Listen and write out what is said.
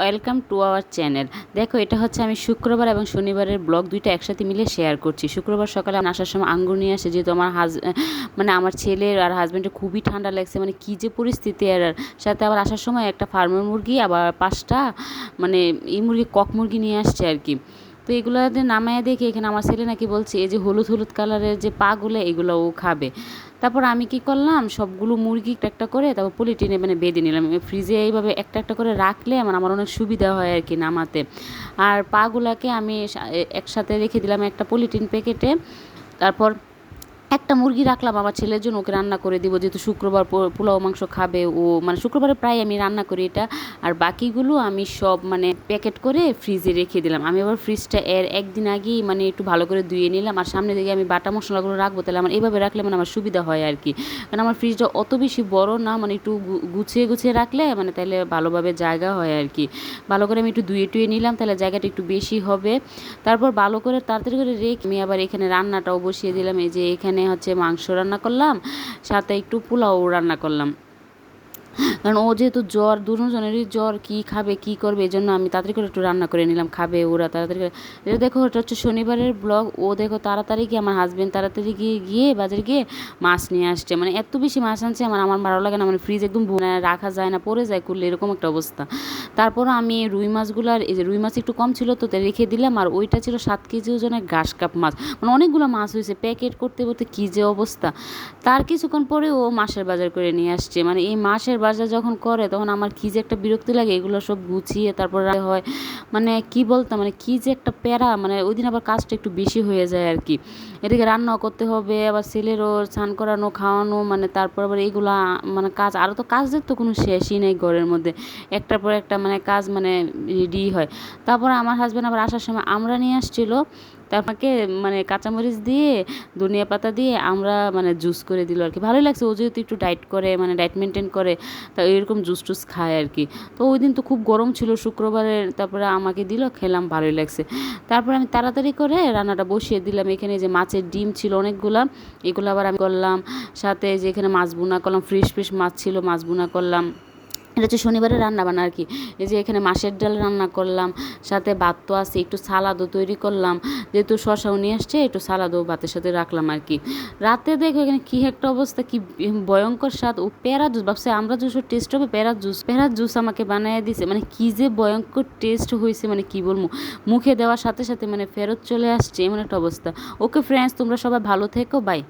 Welcome to our channel দেখো, এটা হচ্ছে আমি শুক্রবার এবং শনিবারের ব্লগ, দুইটা একসাথে মিলে শেয়ার করছি। শুক্রবার সকালে আসার সময় আঙ্গুর নিয়ে আসে, যেহেতু আমার হাজ মানে আমার ছেলের আর হাজব্যান্ডের খুবই ঠান্ডা লাগছে মানে কী যে পরিস্থিতি আর সাথে আবার আসার সময় একটা ফার্মের মুরগি, আবার পাঁচটা মানে এই মুরগি কক মুরগি নিয়ে আসছে আর কি। তো এগুলোতে নামায় দেখে এখানে আমার ছেলে নাকি বলছে, এই যে হলুদ হলুদ কালারের যে পাগুলো, এগুলো ও খাবে। তারপর আমি কি করলাম, সবগুলো মুরগি একটা একটা করে তারপর পলিটিনে মানে বেঁধে নিলাম। ফ্রিজে এইভাবে একটা একটা করে রাখলে মানে আমার অনেক সুবিধা হয় আর কি নামাতে। আর পাগুলাকে আমি একসাথে রেখে দিলাম একটা পলিটিন প্যাকেটে। তারপর একটা মুরগি রাখলাম আমার ছেলের জন্য, ওকে রান্না করে দিব। যেহেতু শুক্রবার পোলাও মাংস খাবে ও মানে শুক্রবারে প্রায় আমি রান্না করি এটা। আর বাকিগুলো আমি সব মানে প্যাকেট করে ফ্রিজে রেখে দিলাম। আমি আবার ফ্রিজটা এর একদিন আগেই মানে একটু ভালো করে ধুয়ে নিলাম। আর সামনে দিকে আমি বাটা মশলাগুলো রাখব, তাহলে আমার এইভাবে রাখলে মানে আমার সুবিধা হয় আর কি কারণ আমার ফ্রিজটা অত বেশি বড় না মানে একটু গুছিয়ে গুছিয়ে রাখলে মানে তাহলে ভালোভাবে জায়গা হয় আর কি ভালো করে আমি একটু ধুয়ে টুয়ে নিলাম, তাহলে জায়গাটা একটু বেশি হবে। তারপর ভালো করে তাড়াতাড়ি করে রেখে আমি আবার এখানে রান্নাটাও বসিয়ে দিলাম। এই যে এখানে হচ্ছে মাংস রান্না করলাম সাথে একটু পোলাও রান্না করলাম। কারণ ও যেহেতু জ্বর, দুজনেরই জ্বর, কী খাবে, কী করবে এই জন্য আমি তাড়াতাড়ি করে একটু রান্না করে নিলাম, খাবে ওরা তাড়াতাড়ি করে। এটা দেখো ওটা হচ্ছে শনিবারের ব্লগ ও দেখো তাড়াতাড়ি গিয়ে আমার হাজব্যান্ড তাড়াতাড়ি গিয়ে গিয়ে বাজারে গিয়ে মাছ নিয়ে আসছে। মানে এত বেশি মাছ আনছে, আমার আমার ভালো লাগে না মানে ফ্রিজ একদম রাখা যায় না, পড়ে যায় করলে এরকম একটা অবস্থা। তারপর আমি রুই মাছগুলো এই যে রুই মাছ একটু কম ছিল তো রেখে দিলাম, আর ওইটা ছিল সাত কেজি ওজনের ঘাস কাপ মাছ। মানে অনেকগুলো মাছ হয়েছে, প্যাকেট করতে করতে কী যে অবস্থা। তার কিছুক্ষণ পরে ও মাছের বাজার করে নিয়ে আসছে। মানে এই মাছের বাজার যখন করে, তখন আমার কী যে একটা বিরক্তি লাগে, এগুলো সব গুছিয়ে তারপর হয়। মানে কি বলতাম মানে কী যে একটা প্যারা মানে ওই দিন আবার কাজটা একটু বেশি হয়ে যায় আর কি। এদিকে রান্নাও করতে হবে, আবার ছেলেরও স্নান করানো, খাওয়ানো মানে তারপর আবার এগুলো মানে কাজ আরও তো কাজের তো কোনো শেষই নেই ঘরের মধ্যে। একটার পর একটা মানে কাজ মানে রেডি হয়। তারপর আমার হাজব্যান্ড আবার আসার সময় আমরা নিয়ে আসছিল তারপরে মানে কাঁচামরিচ দিয়ে, ধনিয়া পাতা দিয়ে আমরা মানে জুস করে দিল আর কি ভালোই লাগছে। ও যেহেতু একটু ডায়েট করে মানে ডায়েট মেনটেন করে, তা এরকম জুস টুস খায় আর কি তো ওই দিন তো খুব গরম ছিল শুক্রবারের তারপরে আমাকে দিল, খেলাম, ভালোই লাগছে। তারপরে আমি তাড়াতাড়ি করে রান্নাটা বসিয়ে দিলাম। এখানে যে মাছের ডিম ছিল অনেকগুলা, এগুলো আবার আমি করলাম। সাথে যে এখানে মাছ বোনা করলাম, ফ্রেশ ফ্রেশ মাছ ছিল, মাছ বোনা করলাম। এটা হচ্ছে শনিবারের রান্না বান্না আর কি। এই যে এখানে মাছের ডাল রান্না করলাম, সাথে ভাত তো আছে, একটু সালাদও তৈরি করলাম, যেহেতু শশাও নিয়ে আসছে, একটু সালাদও ভাতের সাথে রাখলাম আর কি। রাতে দেখো এখানে কী একটা অবস্থা, কি ভয়ঙ্কর স্বাদ। ও প্যারা জুস, ভাবছে আমরা জুসও টেস্ট হবে প্যারা জুস। প্যারা জুস আমাকে বানিয়ে দিছে মানে কী যে ভয়ঙ্কর টেস্ট হয়েছে মানে কি বলব। মুখে দেওয়ার সাথে সাথে মানে ফেরত চলে আসছে, এমন একটা অবস্থা। ওকে ফ্রেন্ডস তোমরা সবাই ভালো থেকো বাই